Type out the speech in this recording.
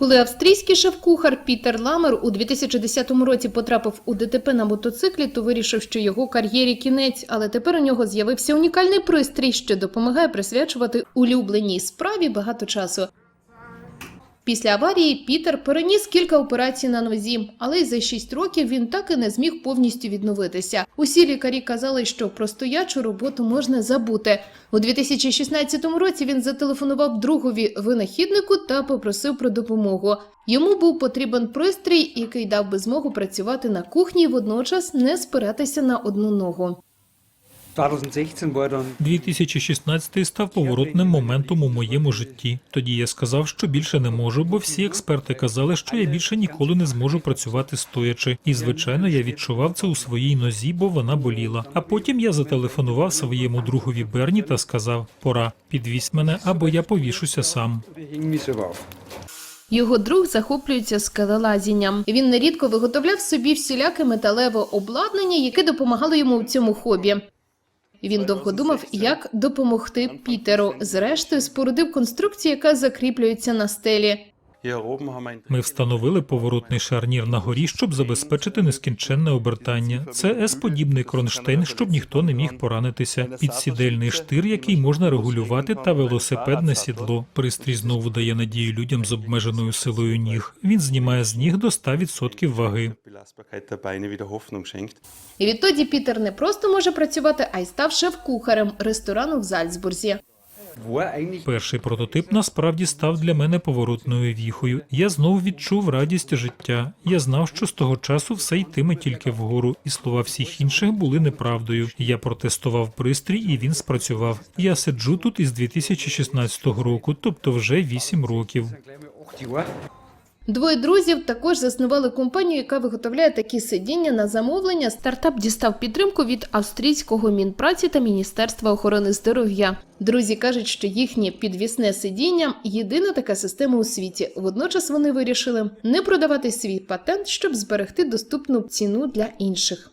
Коли австрійський шеф-кухар Пітер Ламер у 2010 році потрапив у ДТП на мотоциклі, то вирішив, що його кар'єрі кінець, але тепер у нього з'явився унікальний пристрій, що допомагає присвячувати улюбленій справі багато часу. Після аварії Пітер переніс кілька операцій на нозі, але й за 6 років він так і не зміг повністю відновитися. Усі лікарі казали, що про стоячу роботу можна забути. У 2016 році він зателефонував другові винахіднику та попросив про допомогу. Йому був потрібен пристрій, який дав би змогу працювати на кухні і водночас не спиратися на одну ногу. 2016 war dann 2016 став поворотним моментом у моєму житті. Тоді я сказав, що більше не можу, бо всі експерти казали, що я більше ніколи не зможу працювати стоячи. І звичайно, я відчував це у своїй нозі, бо вона боліла. А потім я зателефонував своєму другові Берні та сказав: Пора, підвізь мене, або я повішуся сам. Його друг захоплюється скелелазінням. Він нерідко виготовляв собі всіляке металеве обладнання, яке допомагало йому у цьому хобі. Він довго думав, як допомогти Пітеру. Зрештою, спорудив конструкцію, яка закріплюється на стелі. Ми встановили поворотний шарнір на горі, щоб забезпечити нескінченне обертання. Це С-подібний кронштейн, щоб ніхто не міг поранитися. Підсідельний штир, який можна регулювати, та велосипедне сідло. Пристрій знову дає надію людям з обмеженою силою ніг. Він знімає з ніг до 100% ваги. І відтоді Пітер не просто може працювати, а й став шеф-кухарем ресторану в Зальцбурзі. Перший прототип насправді став для мене поворотною віхою. Я знов відчув радість життя. Я знав, що з того часу все йтиме тільки вгору, і слова всіх інших були неправдою. Я протестував пристрій, і він спрацював. Я сиджу тут із 2016 року, тобто вже 8 років. Gleich mal 8 Jahre. Двоє друзів також заснували компанію, яка виготовляє такі сидіння на замовлення. Стартап дістав підтримку від австрійського мінпраці та Міністерства охорони здоров'я. Друзі кажуть, що їхнє підвісне сидіння єдина така система у світі. Водночас вони вирішили не продавати свій патент, щоб зберегти доступну ціну для інших.